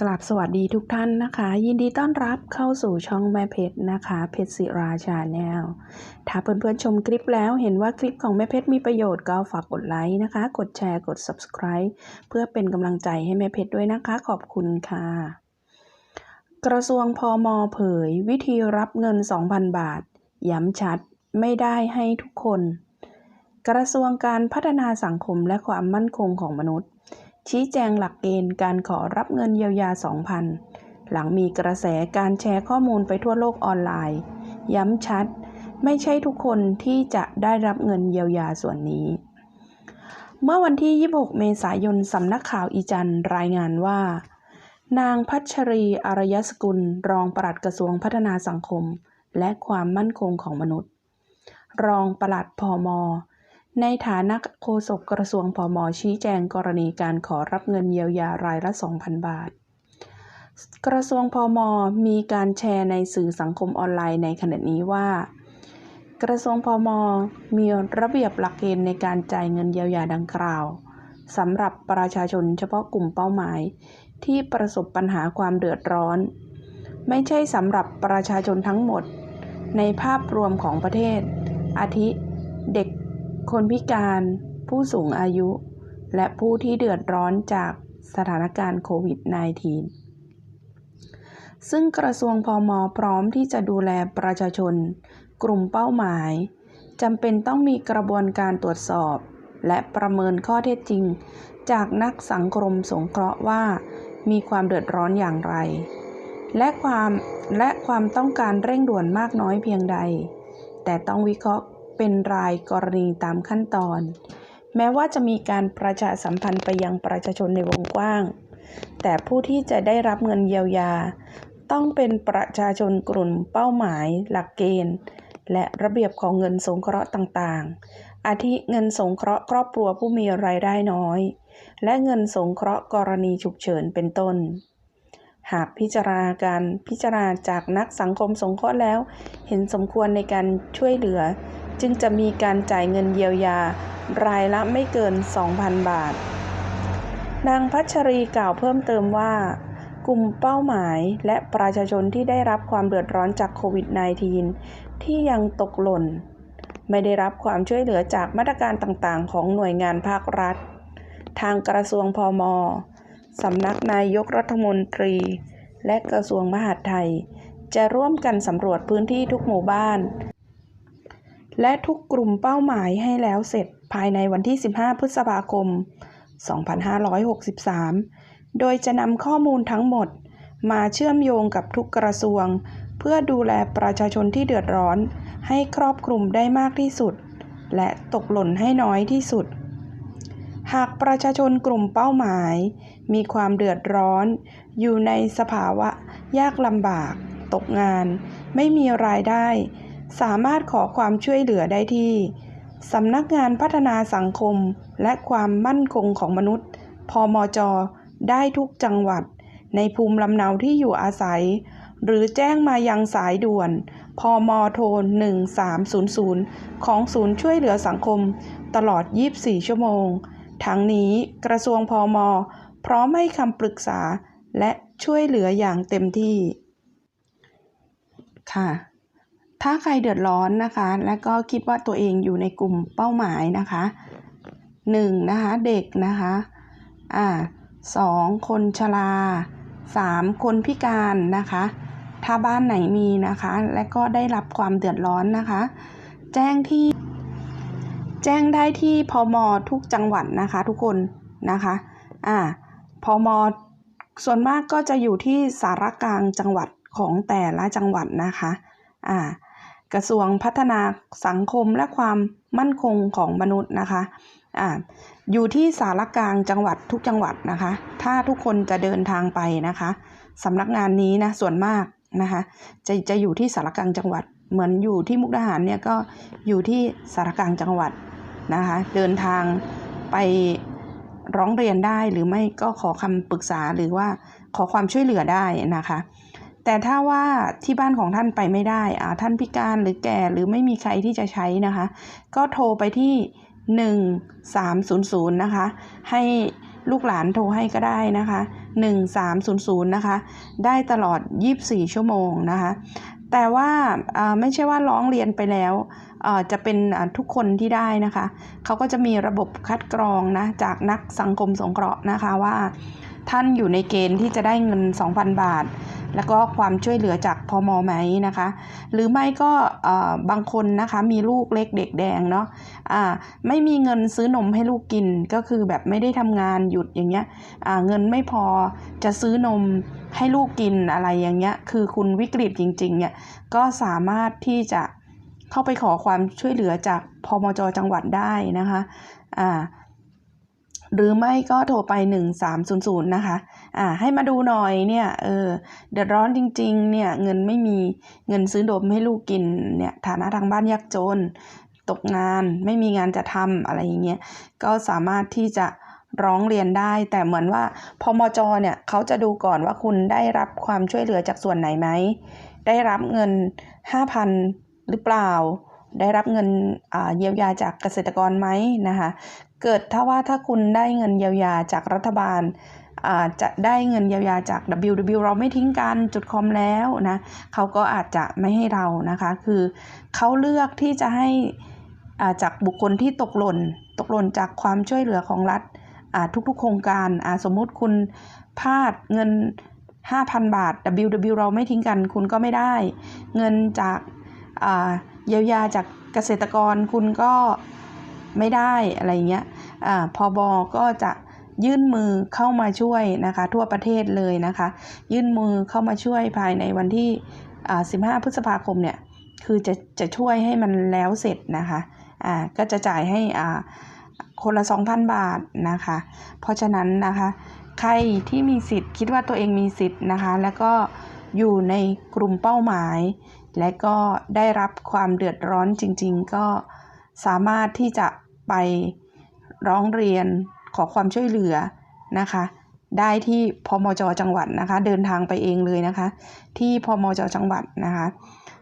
กราบสวัสดีทุกท่านนะคะ ยินดีต้อนรับเข้าสู่ช่องแม่เพชรนะคะเพชรศิราชาแนลถ้าเพื่อนๆชมคลิปแล้วเห็นว่าคลิปของแม่เพชรมีประโยชน์ก็ฝากกดไลค์นะคะ กดแชร์กด subscribe เพื่อเป็นกำลังใจให้แม่เพชรด้วยนะคะ ขอบคุณค่ะ กระทรวงพอมเผย วิธีรับเงิน 2,000 บาท ย้ำชัดไม่ได้ให้ทุกคน กระทรวงการพัฒนาสังคมและความมั่นคงของมนุษย์ ชี้แจงหลักเกณฑ์การขอรับเงินเยียวยา 2,000 หลังมีกระแสการแชร์ข้อมูลไปทั่วโลกออนไลน์ ย้ำชัด ไม่ใช่ทุกคนที่จะได้รับเงินเยียวยาส่วนนี้ เมื่อวันที่ 26 เมษายนสำนักข่าวอีจันรายงานว่า นางพัชรีอารยสกุล รองปลัดกระทรวงพัฒนาสังคม และความมั่นคงของมนุษย์ รองปลัดพอม ในฐานะโฆษกกระทรวงพมชี้แจงกรณีการขอรับเงินเยียวยารายละ 2,000 บาท กระทรวงพมมีการแชร์ในสื่อสังคมออนไลน์ในขณะนี้ว่า กระทรวงพมมีระเบียบหลักเกณฑ์ในการจ่ายเงินเยียวยาดังกล่าวสำหรับประชาชนเฉพาะกลุ่มเป้าหมาย ที่ประสบปัญหาความเดือดร้อน ไม่ใช่สำหรับประชาชนทั้งหมด ในภาพรวมของประเทศ อาทิ เด็ก คนพิการผู้สูงอายุ และผู้ที่เดือดร้อนจากสถานการณ์โควิด -19 ซึ่งกระทรวงพอมพร้อมที่จะดูแลประชาชน กลุ่มเป้าหมายจำเป็นต้องมีกระบวนการตรวจสอบ และประเมินข้อเท็จจริง จากนักสังคมสงเคราะห์ว่า มีความเดือดร้อนอย่างไร และความและความต้องการเร่งด่วนมากน้อยเพียงใด แต่ต้องวิเคราะห์ เป็นรายกรณีตามขั้นตอน แม้ว่าจะมีการประชาสัมพันธ์ไปยังประชาชนในวงกว้าง แต่ผู้ที่จะได้รับเงินเยียวยา ต้องเป็นประชาชนกลุ่มเป้าหมาย หลักเกณฑ์ และระเบียบของเงินสงเคราะห์ต่างๆ อาทิเงินสงเคราะห์ครอบครัวผู้มีรายได้น้อย และเงินสงเคราะห์กรณีฉุกเฉินเป็นต้นหากพิจารณาการพิจารณาจากนักสังคมสงเคราะห์แล้ว เห็นสมควรในการช่วยเหลือ จึงจะมีการจ่ายเงินเยียวยา รายละไม่เกิน 2,000 บาท นางพัชรีกล่าวเพิ่มเติมว่า กลุ่มเป้าหมายและประชาชนที่ได้รับความเดือดร้อนจากโควิด -19 ที่ยังตกหล่น ไม่ได้รับความช่วยเหลือจากมาตรการต่างๆ ของหน่วยงานภาครัฐ ทางกระทรวงพมสำนักนายกรัฐมนตรี และกระทรวงมหาดไทย จะร่วมกันสำรวจพื้นที่ทุกหมู่บ้าน และทุกกลุ่มเป้าหมายให้แล้วเสร็จภายในวันที่ 15 พฤษภาคม 2563 โดยจะนำข้อมูลทั้งหมด มาเชื่อมโยงกับทุกกระทรวง เพื่อดูแลประชาชนที่เดือดร้อน ให้ครอบคลุมได้มากที่สุด และตกหล่นให้น้อยที่สุด หากประชาชนกลุ่มเป้าหมาย มีความเดือดร้อน อยู่ในสภาวะยากลำบาก ตกงาน ไม่มีรายได้ สามารถขอความช่วยเหลือได้ที่สำนักงานพัฒนาสังคมและความมั่นคงของมนุษย์ พมจ ได้ทุกจังหวัด ในภูมิลำเนาที่อยู่อาศัย หรือแจ้งมายังสายด่วน พมโทร 1300 ของศูนย์ช่วยเหลือสังคม ตลอด 24 ชั่วโมง ทั้งนี้กระทรวงพอมพร้อมให้คำปรึกษาและช่วยเหลืออย่างเต็มที่ค่ะ ถ้าใครเดือดร้อนนะคะ และก็คิดว่าตัวเองอยู่ในกลุ่มเป้าหมายนะคะหนึ่งนะคะเด็กนะคะอ่าสองคนชราสามคนพิการนะคะ ถ้าบ้านไหนมีนะคะ และก็ได้รับความเดือดร้อนนะคะ แจ้งที่ แจ้งได้ที่พมทุกจังหวัดนะคะ ทุกคนนะคะอ่าพมส่วนมากก็จะอยู่ที่สารกลางจังหวัดของแต่ละจังหวัดนะคะอ่า กระทรวงพัฒนาสังคมและความมั่นคงของมนุษย์นะคะอ่าอยู่ที่สารกลางจังหวัดทุกจังหวัดนะคะ ถ้าทุกคนจะเดินทางไปนะคะสำนักงานนี้นะส่วนมากนะคะจะจะอยู่ที่สารกลางจังหวัด เหมือนอยู่ที่มุกดาหารเนี่ยก็อยู่ที่สารกลางจังหวัดนะคะเดินทางไปร้องเรียนได้หรือไม่ก็ขอคำปรึกษาหรือว่าขอความช่วยเหลือได้นะคะ แต่ถ้าว่าที่บ้านของท่านไปไม่ได้อ่าท่านพิการหรือแก่หรือไม่มีใครที่จะใช้นะคะ ก็โทรไปที่ 1300 นะคะ ให้ลูกหลานโทรให้ก็ได้นะคะ 1300 นะคะ ได้ตลอด 24 ชั่วโมงนะคะ แต่ว่าอ่าไม่ใช่ว่าร้องเรียนไปแล้วจะเป็นทุกคนที่ได้นะคะ เขาก็จะมีระบบคัดกรองนะจากนักสังคมสงเคราะห์นะคะว่า ท่านอยู่ในเกณฑ์ที่จะได้เงิน 2,000 บาท แล้วก็ความช่วยเหลือจากพมไหมนะคะ หรือไม่ก็บางคนนะคะมีลูกเล็กเด็กแดงเนาะอ่าไม่มีเงินซื้อนมให้ลูกกินก็คือแบบไม่ได้ทำงานหยุดอย่างเงี้ยเงินไม่พอจะซื้อนมให้ลูกกินอะไรอย่างเงี้ย คือคุณวิกฤตจริงๆเนี่ยก็สามารถที่จะ เข้าไปขอความช่วยเหลือจากพมจจังหวัดได้นะคะอ่าหรือไม่ก็โทรไป 1300 นะคะอ่าให้มาดูหน่อยเนี่ยเออเดือดร้อนจริง ๆ เนี่ยเงินไม่มีเงินซื้อนมให้ลูกกินเนี่ยฐานะทางบ้านยากจน ตกงานไม่มีงานจะทำอะไรอย่างเงี้ยก็สามารถที่จะร้องเรียนได้ แต่เหมือนว่าพมจเนี่ยเขาจะดูก่อนว่าคุณได้รับความช่วยเหลือจากส่วนไหนไหมได้รับเงิน 5,000 หรือเปล่า ได้รับเงินเยียวยาจากเกษตรกรไหมนะคะเกิดถ้าว่าถ้าคุณได้เงินเยียวยาจากรัฐบาลาจะได้เงินเยียวยาจาก WW เราไม่ทิ้งกันจุดคอมแล้วนะเขาก็อาจจะไม่ให้เรานะคะ คือเขาเลือกที่จะให้าจากบุคคลที่ตกหล่น ตกหล่นจากความช่วยเหลือของรัฐทุกๆ โครงการาสมมุติคุณพลาดเงิน 5,000 บาท WW เราไม่ทิ้งกัน คุณก็ไม่ได้ เงินจาก เยียวยาจากเกษตรกรคุณก็ไม่ได้อะไรเงี้ยอ่าพบก็จะยื่นมือเข้ามาช่วยนะคะ ทั่วประเทศเลยนะคะ ยื่นมือเข้ามาช่วยภายในวันที่ 15 พฤษภาคมเนี่ยคือจะจะช่วยให้มันแล้วเสร็จนะคะอ่าก็จะจ่ายให้อ่าคนละ 2,000 บาทนะคะ เพราะฉะนั้นนะคะ ใครที่มีสิทธิ์คิดว่าตัวเองมีสิทธิ์นะคะ แล้วก็อยู่ในกลุ่มเป้าหมาย และก็ได้รับความเดือดร้อนจริง ๆ ก็สามารถที่จะไปร้องเรียนขอความช่วยเหลือนะคะ ได้ที่พมจจังหวัดนะคะ เดินทางไปเองเลยนะคะ ที่พมจจังหวัดนะคะ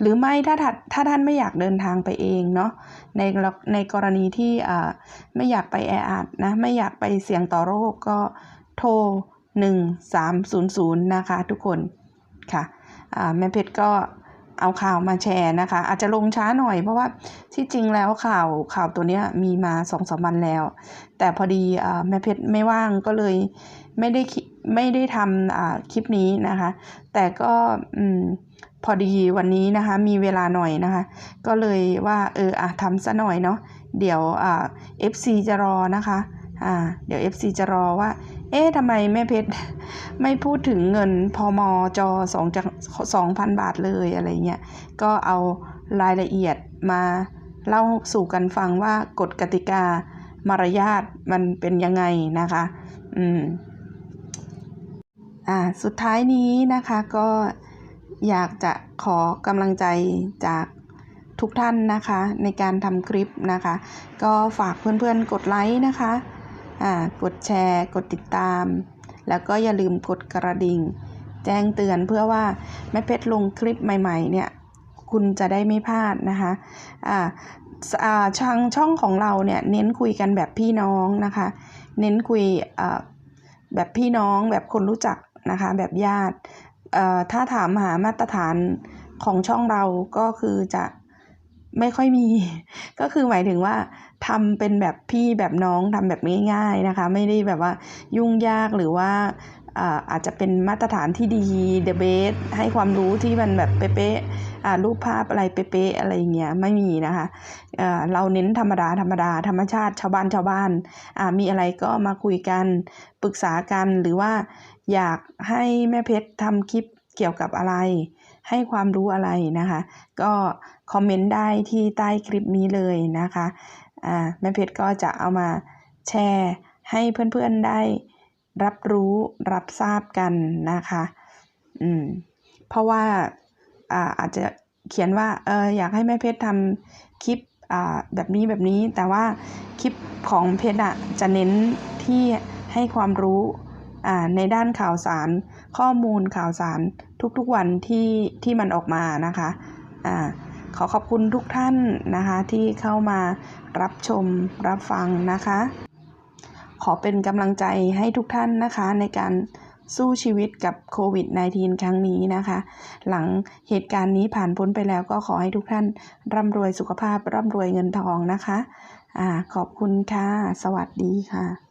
หรือไม่ถ้าถ้าถ้าท่านไม่อยากเดินทางไปเองเนาะในในกรณีที่อ่าไม่อยากไปแออัดนะไม่อยากไปเสี่ยงต่อโรคก็โทร 1300 นะคะทุกคนค่ะแม่เพชรก็ เอาข่าวมาแชร์นะคะ อาจจะลงช้าหน่อย เพราะว่าที่จริงแล้วข่าวข่าวตัวเนี้ยมีมาสองสามวันแล้ว แต่พอดีอแม่เพชรไม่ว่างก็เลยไม่ได้ไม่ได้ทำคลิปนี้นะคะ แต่ก็พอดีวันนี้นะคะมีเวลาหน่อยนะคะ ก็เลยว่าเอออะทำซะหน่อยเนาะเดี๋ยวเอ่า FC จะรอนะคะ อ่าเดี๋ยว FC จะรอว่า เอ๊ะทำไมแม่เพชรไม่พูดถึงเงินพมจสองจากสองพันบาทเลยอะไรเงี้ย ก็เอารายละเอียดมาเล่าสู่กันฟังว่ากฎกติกามารยาทมันเป็นยังไงนะคะ อืม อ่า สุดท้ายนี้นะคะก็อยากจะขอกำลังใจจากทุกท่านนะคะในการทำคลิปนะคะ ก็ฝากเพื่อนๆกดไลค์นะคะ กดแชร์ กดติดตาม แล้วก็อย่าลืมกดกระดิ่ง แจ้งเตือนเพื่อว่าแม่เพชรลงคลิปใหม่ๆ เนี่ย คุณจะได้ไม่พลาดนะคะอ่าช่องช่องของเราเนี่ยเน้นคุยกันแบบพี่น้องนะคะ เน้นคุยแบบพี่น้องแบบคนรู้จักนะคะแบบญาติถ้าถามหามาตรฐานของช่องเราก็คือจะ ไม่ค่อยมี ก็คือหมายถึงว่าทำเป็นแบบพี่แบบน้องทำแบบง่ายๆนะคะ ไม่ได้แบบว่ายุ่งยากหรือว่าอาอาจจะเป็นมาตรฐานที่ดีเดเบสให้ความรู้ที่มันแบบเป๊ะๆรูปภาพอะไรเป๊ะๆอะไรอย่างเงี้ยไม่มีนะคะเเราเน้นธรรมดาธรรมดาธรรมชาติชาวบ้านชาวบ้านามีอะไรก็มาคุยกันปรึกษากันหรือว่าอยากให้แม่เพชรทำคลิปเกี่ยวกับอะไร ให้ความรู้อะไรนะคะ ก็คอมเมนต์ได้ที่ใต้คลิปนี้เลยนะคะอ่าแม่เพชรก็จะเอามาแชร์ให้เพื่อนๆได้รับรู้รับทราบกันนะคะอืมเพราะว่าอ่าอาจจะเขียนว่าเอออยากให้แม่เพชรทำคลิปอ่าแบบนี้แบบนี้แต่ว่าคลิปของเพชรอะจะเน้นที่ให้ความรู้อ่าในด้านข่าวสารข้อมูลข่าวสาร ทุกๆวันที่ที่มันออกมานะคะอ่าขอขอบคุณทุกท่านนะคะที่เข้ามารับชมรับฟังนะคะ ขอเป็นกำลังใจให้ทุกท่านนะคะในการสู้ชีวิตกับโควิด -19 ครั้งนี้นะคะ หลังเหตุการณ์นี้ผ่านพ้นไปแล้วก็ขอให้ทุกท่านร่ำรวยสุขภาพร่ำรวยเงินทองนะคะอ่าขอบคุณค่ะ สวัสดีค่ะ